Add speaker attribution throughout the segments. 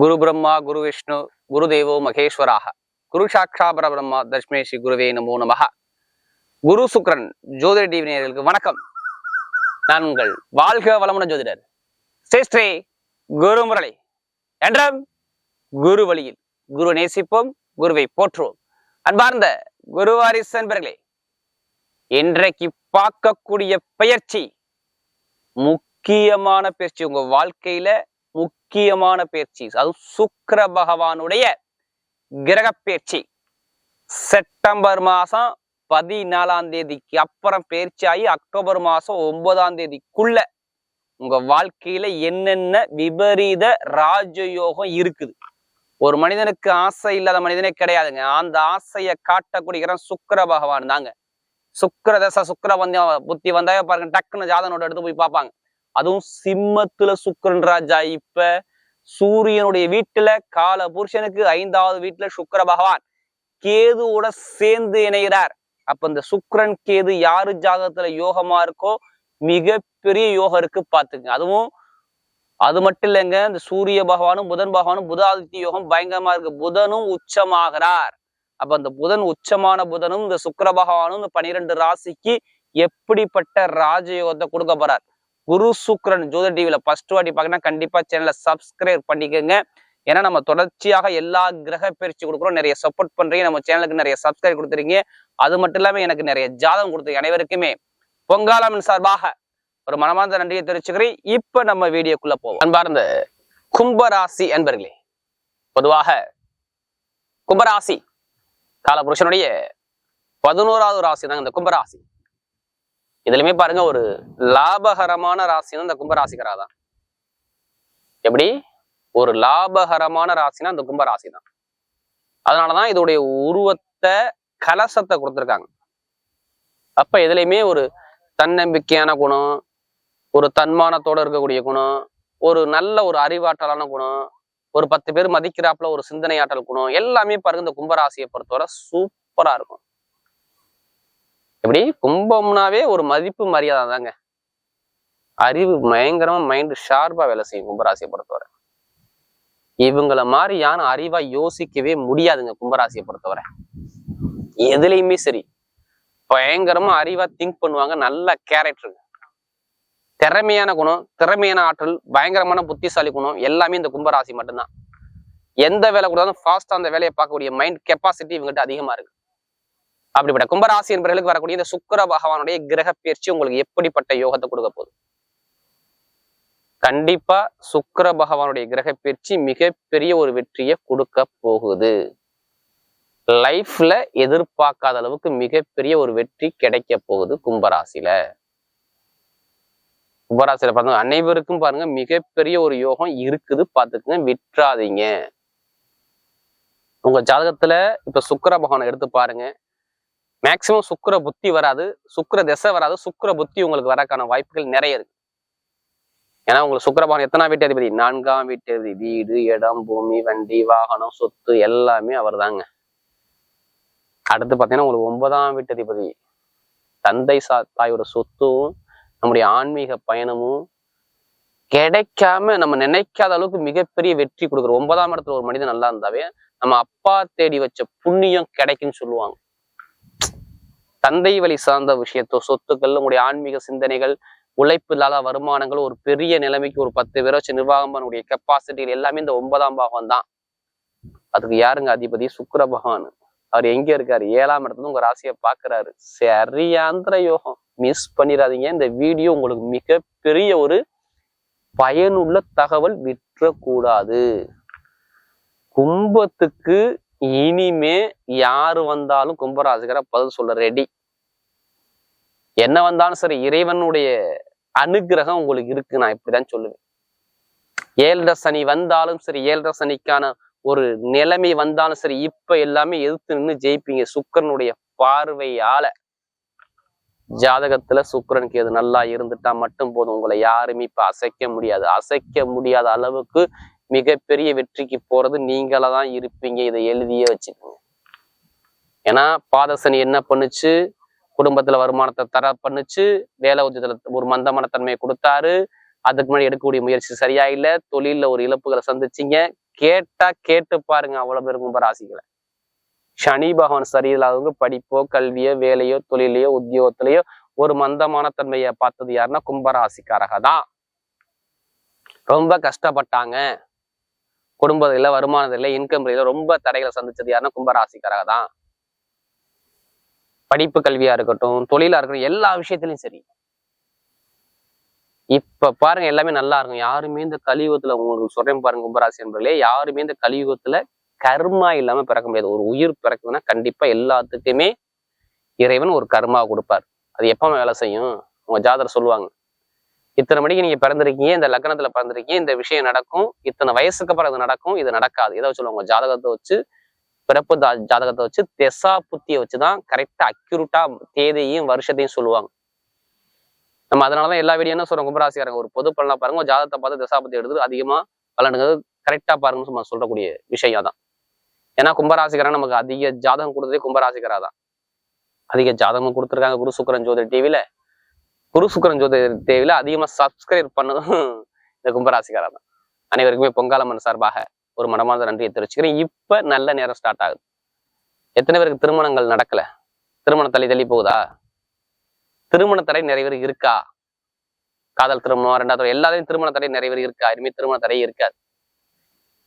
Speaker 1: குரு பிரம்மா குரு விஷ்ணு குரு தேவோ மகேஸ்வராக குரு சாட்சா பரபிரம்மா தஷ்மே ஸ்ரீ குருவே நமோ நமக குரு சுக்ரன் ஜோதிட டிவி நேயர்களுக்கு வணக்கம். நான் உங்கள் வாழ்க வளமுன ஜோதிடர் ஸ்ரீ குரு முரளி என்றும் குரு வழியில் குரு நேசிப்போம் குருவை போற்றுவோம். அன்பார்ந்த குருவாரிஸ் என்பர்களே இன்றைக்கு பார்க்கக்கூடிய பயிற்சி முக்கியமான பயிற்சி உங்க வாழ்க்கையில முக்கியமான பயிற்சி அது சுக்கர பகவானுடைய கிரக பயிற்சி செப்டம்பர் மாசம் பதினாலாம் தேதிக்கு அப்புறம் பயிற்சி ஆகி அக்டோபர் மாசம் ஒன்பதாம் தேதிக்குள்ள உங்க வாழ்க்கையில என்னென்ன விபரீத ராஜயோகம் இருக்குது? ஒரு மனிதனுக்கு ஆசை இல்லாத மனிதனே கிடையாதுங்க. அந்த ஆசையை காட்டக்கூடிய சுக்கர பகவான் தாங்க. சுக்கர தசை சுக்கர வந்த புத்தி வந்தாவே பாருங்க டக்குன்னு ஜாதனோட எடுத்து போய் பார்ப்பாங்க. அதுவும் சிம்மத்துல சுக்கரன் ராஜா. இப்ப சூரியனுடைய வீட்டுல கால புருஷனுக்கு ஐந்தாவது வீட்டுல சுக்கர பகவான். கேதுவோட சேர்ந்து இணைகிறார். அப்ப இந்த சுக்கரன் கேது யாரு ஜாதகத்துல யோகமா இருக்கோ மிகப்பெரிய யோகம் இருக்கு பாத்துங்க அதுவும் அது மட்டும் இல்லைங்க இந்த சூரிய பகவானும் புதன் பகவானும் புதாதித்ய யோகம் பயங்கரமா இருக்கு. புதனும் உச்சமாகிறார். அப்ப அந்த புதன் உச்சமான புதனும் இந்த சுக்கர பகவானும் இந்த பனிரெண்டு ராசிக்கு எப்படிப்பட்ட ராஜயோகத்தை கொடுக்க போறார்? குரு சுக்ரன் ஜோத டிவில ஃபர்ஸ்ட் வாட்டி பார்க்கணும் கண்டிப்பா சேனலை சப்ஸ்கிரைப் பண்ணிக்கோங்க. ஏன்னா நம்ம தொடர்ச்சியாக எல்லா கிரக பயிற்சி கொடுக்குறோம். நிறைய சப்போர்ட் பண்றீங்க. நம்ம சேனலுக்கு நிறைய சப்ஸ்கிரைப் கொடுத்துறீங்க அது மட்டும் இல்லாம எனக்கு நிறைய ஜாதகம் கொடுத்துருங்க அனைவருக்குமே. பொங்காலமின் சார்பாக ஒரு மனமார்ந்த நன்றியை தெரிவிச்சுக்கிறேன். இப்ப நம்ம வீடியோக்குள்ள போவோம். அன்பார்ந்த கும்பராசி அன்பர்களே பொதுவாக கும்பராசி காலபுருஷனுடைய பதினோராவது ராசி தாங்க இந்த கும்பராசி. இதுலயுமே பாருங்க ஒரு லாபகரமான ராசினா இந்த கும்பராசிகரா தான் எப்படி? ஒரு லாபகரமான ராசினா இந்த கும்பராசி தான் அதனாலதான் இதோடைய உருவத்தை கலசத்தை கொடுத்துருக்காங்க. அப்ப இதுலயுமே ஒரு தன்னம்பிக்கையான குணம் ஒரு தன்மானத்தோட இருக்கக்கூடிய குணம் ஒரு நல்ல ஒரு அறிவாற்றலான குணம் ஒரு பத்து பேர் மதிக்கிறாப்புல ஒரு சிந்தனையாற்றல் குணம் எல்லாமே பாருங்க இந்த கும்பராசியை பொறுத்தவரை சூப்பரா இருக்கும். எப்படி? கும்பம்னாவே ஒரு மதிப்பு மரியாதை தாங்க அறிவு பயங்கரமா மைண்ட் ஷார்ப்பா வேலை செய்யும் கும்பராசியை பொறுத்தவரை. இவங்கள மாதிரி யாரும் அறிவா யோசிக்கவே முடியாதுங்க கும்பராசியை பொறுத்தவரை. எதுலையுமே சரி. பயங்கரமா அறிவா திங்க் பண்ணுவாங்க. நல்ல கேரக்டருங்க திறமையான குணம் திறமையான ஆற்றல் பயங்கரமான புத்திசாலி குணம் எல்லாமே இந்த கும்பராசி மட்டும்தான். எந்த வேலை கூட ஃபாஸ்டா அந்த வேலையை பார்க்கக்கூடிய மைண்ட் கெப்பாசிட்டி இவங்ககிட்ட அதிகமா இருக்கு. அப்படிப்பட்ட கும்பராசி என்பவர்களுக்கு வரக்கூடிய இந்த சுக்கர பகவானுடைய கிரக பயிற்சி உங்களுக்கு எப்படிப்பட்ட யோகத்தை கொடுக்க போகுது? கண்டிப்பா சுக்கர பகவானுடைய கிரக பயிற்சி மிகப்பெரிய ஒரு வெற்றியை கொடுக்க போகுது. லைஃப்ல எதிர்பார்க்காத அளவுக்கு மிகப்பெரிய ஒரு வெற்றி கிடைக்க போகுது கும்பராசியில. கும்பராசியில பாருங்க அனைவருக்கும் பாருங்க மிகப்பெரிய ஒரு யோகம் இருக்குது. பாத்துக்குங்க விட்டுறாதீங்க. உங்க ஜாதகத்துல இப்ப சுக்கர பகவானை எடுத்து பாருங்க. மேக்சிமம் சுக்கிர புத்தி வராது சுக்கிர திசை வராது சுக்கிர புத்தி உங்களுக்கு வரக்கான வாய்ப்புகள் நிறைய இருக்கு. ஏன்னா உங்களுக்கு சுக்கரபவன் எத்தனா வீட்டு அதிபதி? நான்காம் வீட்டு அதிபதி. வீடு இடம் பூமி வண்டி வாகனம் சொத்து எல்லாமே அவர் தாங்க அடுத்து பார்த்தீங்கன்னா உங்களுக்கு ஒன்பதாம் வீட்டு அதிபதி. தந்தை சா தாயோட சொத்தும் நம்முடைய ஆன்மீக பயணமும் கிடைக்காம நம்ம நினைக்காத அளவுக்கு மிகப்பெரிய வெற்றி கொடுக்குற ஒன்பதாம் இடத்துல ஒரு மனிதன் நல்லா இருந்தாவே நம்ம அப்பா தேடி வச்ச புண்ணியம் கிடைக்குன்னு சொல்லுவாங்க. தந்தை வழி சார்ந்த விஷயத்தோ சொத்துக்கள் உங்களுடைய ஆன்மீக சிந்தனைகள் உழைப்பு இல்லாத வருமானங்கள் ஒரு பெரிய நிலைமைக்கு ஒரு பத்து பேரை வச்சு நிர்வாகம் கெப்பாசிட்டிகள் எல்லாமே இந்த ஒன்பதாம் பாகம் தான். அதுக்கு யாருங்க அதிபதி? சுக்கர பகவான். அவர் எங்க இருக்காரு? ஏழாம் இடத்துல உங்க ராசியை பாக்குறாரு சரியாந்திர யோகம். மிஸ் பண்ணிடாதீங்க. இந்த வீடியோ உங்களுக்கு மிகப்பெரிய ஒரு பயனுள்ள தகவல் விற்றக்கூடாது கும்பத்துக்கு இனிமே யாரு வந்தாலும் கும்பராசிகரை பதில் சொல்ல ரெடி என்ன வந்தாலும் சரி இறைவனுடைய அனுகிரகம் உங்களுக்கு இருக்கு நான் இப்படிதான் சொல்லுவேன். ஏழரை சனி வந்தாலும் சரி ஏழரை சனிக்கான ஒரு நிலைமை வந்தாலும் சரி இப்ப எல்லாமே எதிர்த்து நின்று ஜெயிப்பீங்க. சுக்கரனுடைய பார்வையால. ஜாதகத்துல சுக்கரனுக்கு எது நல்லா இருந்துட்டா மட்டும் போதும். உங்களை யாருமே இப்ப அசைக்க முடியாது. அசைக்க முடியாத அளவுக்கு மிகப்பெரிய வெற்றிக்கு போறது நீங்களா தான் இருப்பீங்க இதை எழுதியே வச்சுக்கோங்க. ஏன்னா பாதசனி என்ன பண்ணுச்சு? குடும்பத்துல வருமானத்தை தர பண்ணுச்சு. வேலை உத்தியத்துல ஒரு மந்தமான தன்மையை கொடுத்தாரு. அதுக்கு முன்னாடி எடுக்கக்கூடிய முயற்சி சரியா இல்லை தொழில ஒரு இழப்புகளை சந்திச்சீங்க. கேட்டா கேட்டு பாருங்க அவ்வளவு பேர் கும்பராசிகளை சனி பகவான் சரியில்லாதவங்க படிப்போ கல்வியோ வேலையோ தொழிலையோ உத்தியோகத்திலேயோ ஒரு மந்தமான தன்மையை பார்த்தது யாருன்னா கும்பராசிக்காரக தான் ரொம்ப கஷ்டப்பட்டாங்க. குடும்பத்துல வருமானத்துல இன்கம் ரேல ரொம்ப தடைகளை சந்திச்சது யாருன்னா கும்பராசிக்காரக தான். படிப்பு கல்வியா இருக்கட்டும் தொழிலா இருக்கட்டும் எல்லா விஷயத்திலையும் சரி. இப்ப பாருங்க எல்லாமே நல்லா இருக்கும். யாருமே இந்த கலியுகத்துல உங்களுக்கு சொல்றேன் பாருங்க கும்பராசி என்பர்களே யாருமே இந்த கலியுகத்துல கர்மா இல்லாம பிறக்க முடியாது. ஒரு உயிர் பிறக்குதுன்னா கண்டிப்பா எல்லாத்துக்குமே இறைவன் ஒரு கர்மா கொடுப்பார். அது எப்பவுமே வேலை செய்யும்? உங்க ஜாதகர் சொல்லுவாங்க. இத்தனை மணிக்கு நீங்க பிறந்திருக்கீங்க இந்த லக்னத்துல பிறந்திருக்கீங்க இந்த விஷயம் நடக்கும். இத்தனை வயசுக்கு அப்புறம் இது நடக்கும் இது நடக்காது. இதை சொல்லுவாங்க உங்க ஜாதகத்தை வச்சு பிறப்பு ஜாதகத்தை வச்சு தெசா புத்தியை வச்சுதான் கரெக்டா அக்யூரட்டா தேதியையும் வருஷத்தையும் சொல்லுவாங்க. நம்ம அதனாலதான் எல்லா வீடியோ என்ன சொல்றோம் கும்பராசிக்காரங்க ஒரு பொது பலனா பாருங்க ஜாதகத்தை பார்த்து தசாபத்தி எடுத்து அதிகமா பலனுங்கிறது கரெக்டா பாருங்கன்னு சும்மா சொல்லக்கூடிய விஷயம் தான் ஏன்னா கும்பராசிக்காரன் நமக்கு அதிக ஜாதகம் கொடுத்ததே கும்பராசிக்காரா தான். அதிக ஜாதகம் கொடுத்துருக்காங்க குரு சுக்கரன் ஜோதி டிவில குரு சுக்கரன் ஜோதி தேவையில அதிகமா சப்ஸ்கிரைப் பண்ணதும் இந்த கும்பராசிக்காரா தான். அனைவருக்குமே பொங்காலம்மன் சார்பாக ஒரு மனமார்ந்த நன்றியை தெரிவிச்சுக்கிறேன். இப்ப நல்ல நேரம் ஸ்டார்ட் ஆகுது. எத்தனை பேருக்கு திருமணங்கள் நடக்கல? திருமண தள்ளி தள்ளி போகுதா? திருமண தடை நிறைய பேர் இருக்கா? காதல் திருமணம் ரெண்டாவது எல்லாத்தையும் திருமண தடை நிறைய பேர் இருக்கா? இனிமே திருமண தடை இருக்காது.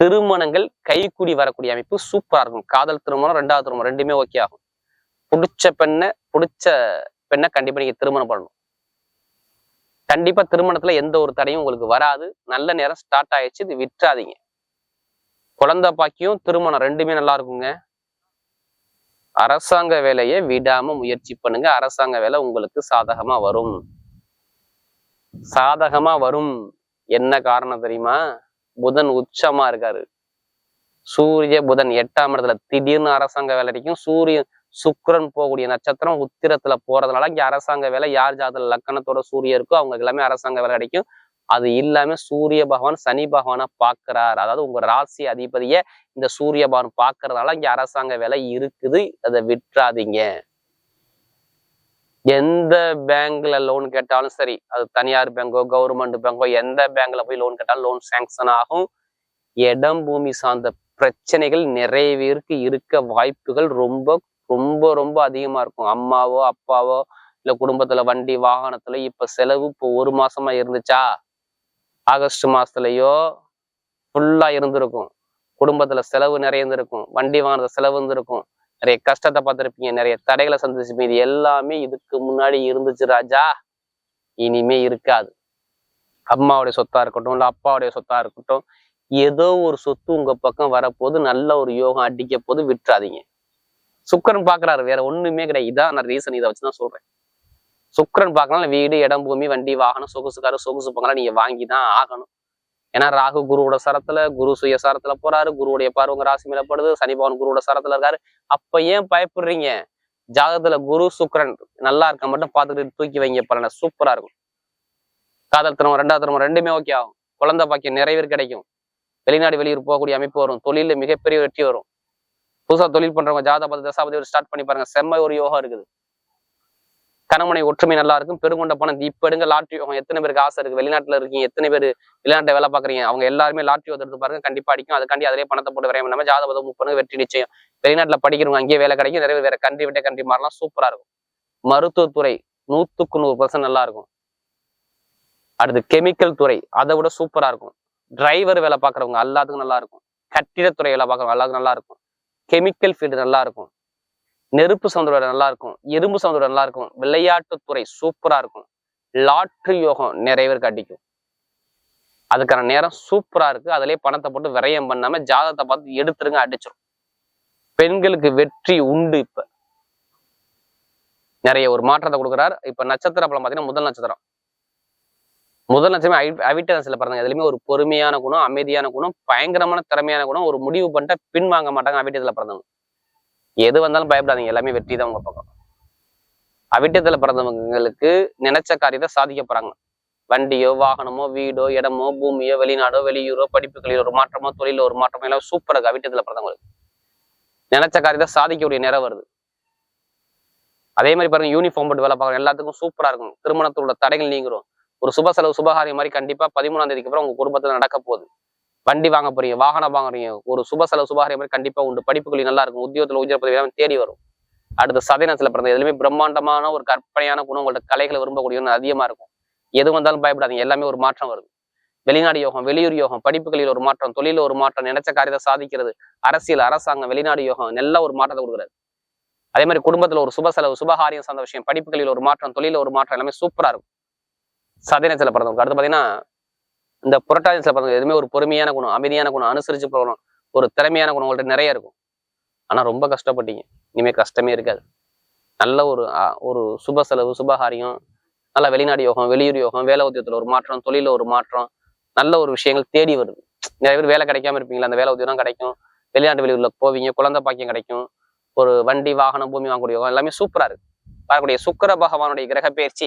Speaker 1: திருமணங்கள் கைக்குடி வரக்கூடிய அமைப்பு சூப்பரா இருக்கும். காதல் திருமணம் ரெண்டாவது திருமணம் ரெண்டுமே ஓகே ஆகும். பிடிச்ச பெண்ணை பிடிச்ச பெண்ணை கண்டிப்பா நீங்க திருமணம் பண்ணணும். கண்டிப்பா திருமணத்துல எந்த ஒரு தடையும் உங்களுக்கு வராது. நல்ல நேரம் ஸ்டார்ட் ஆயிடுச்சு. இது விட்டுறாதீங்க. குழந்தை பாக்கியம் திருமணம் ரெண்டுமே நல்லா இருக்குங்க. அரசாங்க வேலையை விடாம முயற்சி பண்ணுங்க. அரசாங்க வேலை உங்களுக்கு சாதகமா வரும். சாதகமா வரும். என்ன காரணம் தெரியுமா? புதன் உச்சமா இருக்காரு. சூரிய புதன் எட்டாம் இடத்துல திடீர்னு அரசாங்க வேலை கிடைக்கும் சூரியன் சுக்ரன் போகக்கூடிய நட்சத்திரம் உத்திரத்துல போறதுனால இங்க அரசாங்க வேலை யார் ஜாதக லக்கணத்தோட சூரியன் இருக்கோ அவங்க எல்லாமே அரசாங்க வேலை கிடைக்கும். அது இல்லாம சூரிய பகவான் சனி பகவானை பார்க்கிறார். அதாவது உங்க ராசி அதிபதிய இந்த சூரிய பகவான் பார்க்கறதுனால இங்க அரசாங்க வேலை இருக்குது. அதை விட்டுறாதீங்க. எந்த பேங்க்ல லோன் கேட்டாலும் சரி அது தனியார் பேங்கோ கவர்மெண்ட் பேங்கோ எந்த பேங்க்ல போய் லோன் கேட்டாலும் லோன் சாங்ஷன் ஆகும். இடம் பூமி சார்ந்த பிரச்சனைகள் நிறைய பேருக்கு இருக்க வாய்ப்புகள் ரொம்ப ரொம்ப ரொம்ப அதிகமா இருக்கும். அம்மாவோ அப்பாவோ இல்ல குடும்பத்துல வண்டி வாகனத்துல இப்ப செலவு இப்போ ஒரு மாசமா இருந்துச்சா? ஆகஸ்ட் மாசத்துலயோ ஃபுல்லா இருந்திருக்கும். குடும்பத்துல செலவு நிறைய இருந்திருக்கும் வண்டி வாங்கின செலவு இருந்திருக்கும். நிறைய கஷ்டத்தை பார்த்துருப்பீங்க. நிறைய தடைகளை சந்திச்சிருப்பீங்க. இது எல்லாமே இதுக்கு முன்னாடி இருந்துச்சு ராஜா. இனிமே இருக்காது. அம்மாவுடைய சொத்தா இருக்கட்டும் இல்ல அப்பாவுடைய சொத்தா இருக்கட்டும் ஏதோ ஒரு சொத்து உங்க பக்கம் வரப்போது நல்ல ஒரு யோகம் அடிக்க போது விட்டுறாதீங்க. சுக்கரன் பாக்குறாரு வேற ஒண்ணுமே கிடையாது. இதான் நான் ரீசன் இதை வச்சுதான் சொல்றேன். சுக்கரன் பார்க்கலாம் வீடு இடம் பூமி வண்டி வாகனம் சொகுசு காரு சொகுசு பங்கலாம் நீங்க வாங்கி தான் ஆகணும். ஏன்னா ராகு குருவோட சரத்துல குரு சுய சரத்துல போறாரு. குருவுடைய பார்வை உங்க ராசி மேல படுது. சனி குருவோட சரத்துல இருக்காரு. அப்ப ஏன் பயப்படுறீங்க? ஜாதகத்துல குரு சுக்கரன் நல்லா இருக்க மட்டும் பார்த்துட்டு தூக்கி வைங்க. பலனை சூப்பரா இருக்கும். காதல் திருமணம் ரெண்டாவது திருமணம் ரெண்டுமே ஓகே ஆகும். குழந்தை பாக்கியம் நிறைவேறு கிடைக்கும். வெளிநாடு வெளியூர் போகக்கூடிய அமைப்பு வரும். தொழில மிகப்பெரிய வெற்றி வரும். புதுசா தொழில் பண்றவங்க ஜாதபதி தசாபதி ஒரு ஸ்டார்ட் பண்ணி பாருங்க. செம்ம ஒரு யோகா இருக்குது. கணமனை ஒற்றுமை நல்லா இருக்கும். பெருங்கொண்ட பணம் இப்ப எடுங்க லாட்ரி யோகம். எத்தனை பேருக்கு ஆசை இருக்கு? வெளிநாட்டுல இருக்கீங்க. எத்தனை பேர் வெளிநாட்டுல வேலை பாக்குறீங்க அவங்க எல்லாருமே லாட்ரி எடுத்து பாருங்க. கண்டிப்பா அடிக்கும். அதுக்காண்டி அதிலே பணத்தை போட்டு விரையம் நம்ம ஜாதபதம் முப்பது வெற்றி நிச்சயம். வெளிநாட்டுல படிக்கிறவங்க அங்கேயே வேலை கிடைக்கும். நிறைய வேற கண்ட்ரி விட்ட கண்ட்ரி மாறலாம். சூப்பரா இருக்கும். மருத்துவத்துறை நூத்துக்கு நூறு பர்சன்ட் நல்லா இருக்கும். அடுத்து கெமிக்கல் துறை. அதை விட சூப்பரா இருக்கும். டிரைவர் வேலை பார்க்குறவங்க எல்லாத்துக்கும் நல்லா இருக்கும். கட்டிடத்துறை வேலை பார்க்குறவங்க எல்லாத்துக்கும் நல்லா இருக்கும். கெமிக்கல் ஃபீல்டு நல்லா இருக்கும் நெருப்பு சவுந்தரோட நல்லா இருக்கும் இரும்பு சவுந்தரோட நல்லா இருக்கும் விளையாட்டுத்துறை சூப்பரா இருக்கும். லாட்ரி யோகம் நிறைய பேருக்கு அடிக்கும். அதுக்கான நேரம் சூப்பரா இருக்கு. அதுலயே பணத்தை போட்டு விரயம் பண்ணாம ஜாதகத்தை பார்த்து எடுத்துருங்க அடிச்சிடும் பெண்களுக்கு வெற்றி உண்டு இப்ப. நிறைய ஒரு மாற்றத்தை கொடுக்குறாரு. இப்ப நட்சத்திர பலம் பார்த்தீங்கன்னா முதல் நட்சத்திரம். முதல் நட்சத்திரம் அவி- அவிட்டரசில் பிறந்தாங்க எதுலையுமே ஒரு பொறுமையான குணம் அமைதியான குணம் பயங்கரமான திறமையான குணம் ஒரு முடிவு பண்ணிட்டா பின் வாங்க மாட்டாங்க அவிட்டத்துல பிறந்தவங்க. எது வந்தாலும் பயப்படாதீங்க. எல்லாமே வெற்றி தான் உங்க பக்கம். அவிட்டத்துல பிறந்தவங்களுக்கு நினைச்ச காரியத்தை சாதிக்க போறாங்க. வண்டியோ வாகனமோ வீடோ இடமோ பூமியோ வெளிநாடோ வெளியூரோ படிப்புகளில் ஒரு மாற்றமோ தொழில ஒரு மாற்றமோ எல்லாம் சூப்பர் இருக்கு அவிட்டத்துல பிறந்தவங்களுக்கு. நினைச்ச காரியத்தை சாதிக்கக்கூடிய நேரம் வருது. அதே மாதிரி பாருங்க யூனிஃபார்ம் போட்டு வேலை பார்க்குறோம் எல்லாத்துக்கும் சூப்பரா இருக்கும் திருமணத்தோட தடைகள் நீங்கிறோம். ஒரு சுப செலவு சுபகாரியம் மாதிரி கண்டிப்பா பதிமூணாம் தேதிக்கு அப்புறம் உங்க குடும்பத்துல நடக்க போகுது. வண்டி வாங்க போறீங்க வாகனம் வாங்குறீங்க ஒரு சுப செலவு சுபகாரியம் மாதிரி கண்டிப்பா உண்டு. படிப்புகளில் நல்லா இருக்கும் உத்தியோகத்துல உயர் பதவி தேடி வரும். அடுத்த சதயனத்துல பிறந்த எதுவுமே பிரம்மாண்டமான ஒரு கற்பனையான குணம் உங்களோட கலைகளை விரும்பக்கூடிய அதிகமா இருக்கும். எது வந்தாலும் பயப்படாதீங்க எல்லாமே ஒரு மாற்றம் வருது. வெளிநாடு யோகம் வெளியூர் யோகம் படிப்புகளில் ஒரு மாற்றம் தொழில ஒரு மாற்றம் நினைச்ச காரியத்தை சாதிக்கிறது அரசியல் அரசாங்கம் வெளிநாடு யோகம் நல்ல ஒரு மாற்றத்தை கொடுக்குறாரு. அதே மாதிரி குடும்பத்துல ஒரு சுப செலவு சுபகாரியம் சார்ந்த விஷயம் படிப்புகளில் ஒரு மாற்றம் தொழில ஒரு மாற்றம் எல்லாமே சூப்பரா இருக்கும். சதயனத்துல பிறந்தவங்க அடுத்து பாத்தீங்கன்னா இந்த புரட்டாதியத்துல பிறந்தவங்க எதுவுமே ஒரு பொறுமையான குணம் அமைதியான குணம் அனுசரிச்சு போகணும் ஒரு திறமையான குணம் உங்கள்ட்ட நிறைய இருக்கும். ஆனா ரொம்ப கஷ்டப்பட்டீங்க. இனிமேல் கஷ்டமே இருக்காது. நல்ல ஒரு ஒரு சுப செலவு சுபகாரியம் நல்ல வெளிநாடு யோகம் வெளியூர் யோகம் வேலை உத்தியத்தில் ஒரு மாற்றம் தொழில ஒரு மாற்றம் நல்ல ஒரு விஷயங்கள் தேடி வருது. நிறைய பேர் வேலை கிடைக்காம இருப்பீங்களா? அந்த வேலை உத்தியோகம் கிடைக்கும். வெளிநாட்டு வெளியூர்ல போவீங்க குழந்தை பாக்கியம் கிடைக்கும். ஒரு வண்டி வாகனம் பூமி வாங்கக்கூடிய யோகம் எல்லாமே சூப்பராக இருக்கு. வரக்கூடிய சுக்கர பகவானுடைய கிரக பயிற்சி